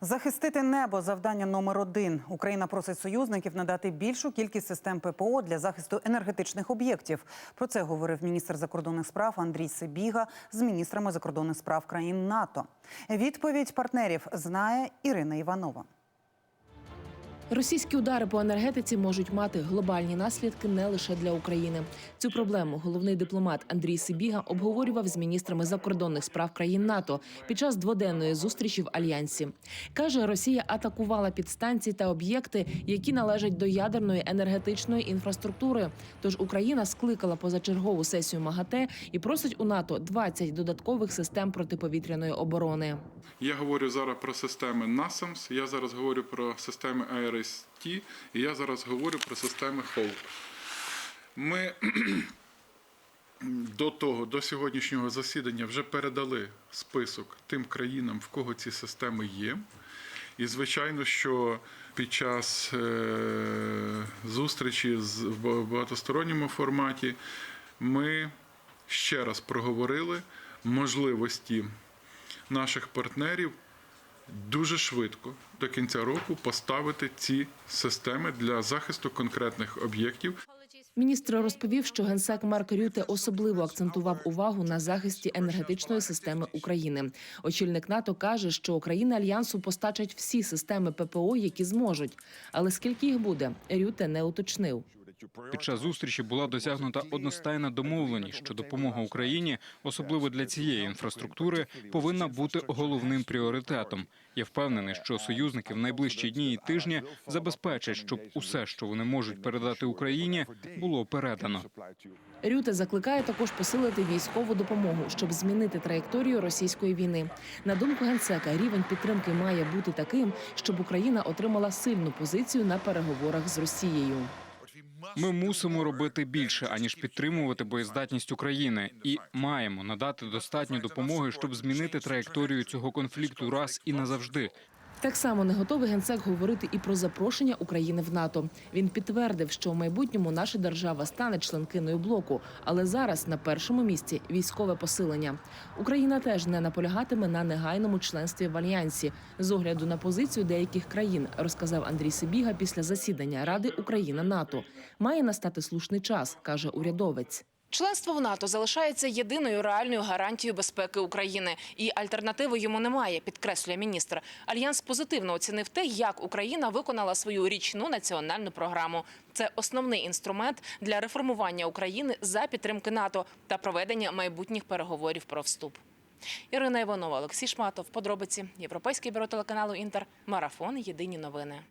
Захистити небо завдання номер один. Україна просить союзників надати більшу кількість систем ППО для захисту енергетичних об'єктів. Про це говорив міністр закордонних справ Андрій Сибіга з міністрами закордонних справ країн НАТО. Відповідь партнерів знає Ірина Іванова. Російські удари по енергетиці можуть мати глобальні наслідки не лише для України. Цю проблему головний дипломат Андрій Сибіга обговорював з міністрами закордонних справ країн НАТО під час дводенної зустрічі в альянсі. каже, Росія атакувала підстанції та об'єкти, які належать до ядерної енергетичної інфраструктури. Тож Україна скликала позачергову сесію МАГАТЕ і просить у НАТО 20 додаткових систем протиповітряної оборони. Я говорю зараз про системи NASAMS, я зараз говорю про системи ARST, і я зараз говорю про системи HOLP. Ми до того, до сьогоднішнього засідання вже передали список тим країнам, в кого ці системи є. І звичайно, що під час е, зустрічі в багатосторонньому форматі ми ще раз проговорили можливості наших партнерів дуже швидко до кінця року поставити ці системи для захисту конкретних об'єктів. Міністр розповів, що генсек Марк Рюте особливо акцентував увагу на захисті енергетичної системи України. Очільник НАТО каже, що країни альянсу постачать всі системи ППО, які зможуть. Але скільки їх буде, Рюте не уточнив. Під час зустрічі була досягнута одностайна домовленість, що допомога Україні, особливо для цієї інфраструктури, повинна бути головним пріоритетом. Я впевнений, що союзники в найближчі дні і тижні забезпечать, щоб усе, що вони можуть передати Україні, було передано. Рюте закликає також посилити військову допомогу, щоб змінити траєкторію російської війни. На думку генсека, рівень підтримки має бути таким, щоб Україна отримала сильну позицію на переговорах з Росією. Ми мусимо робити більше аніж підтримувати боєздатність України, і маємо надати достатньо допомоги, щоб змінити траєкторію цього конфлікту раз і назавжди. Так само не готовий генсек говорити і про запрошення України в НАТО. Він підтвердив, що в майбутньому наша держава стане членкиною блоку, але зараз на першому місці військове посилення. Україна теж не наполягатиме на негайному членстві в альянсі з огляду на позицію деяких країн, розказав Андрій Сибіга після засідання Ради Україна НАТО. Має настати слушний час, каже урядовець. Членство в НАТО залишається єдиною реальною гарантією безпеки України, і альтернативи йому немає, підкреслює міністр. Альянс позитивно оцінив те, як Україна виконала свою річну національну програму. Це основний інструмент для реформування України за підтримки НАТО та проведення майбутніх переговорів про вступ. Ірина Іванова, Олексій Шматов. Подробиці Європейське бюро телеканалу Інтер. Марафон. Єдині новини.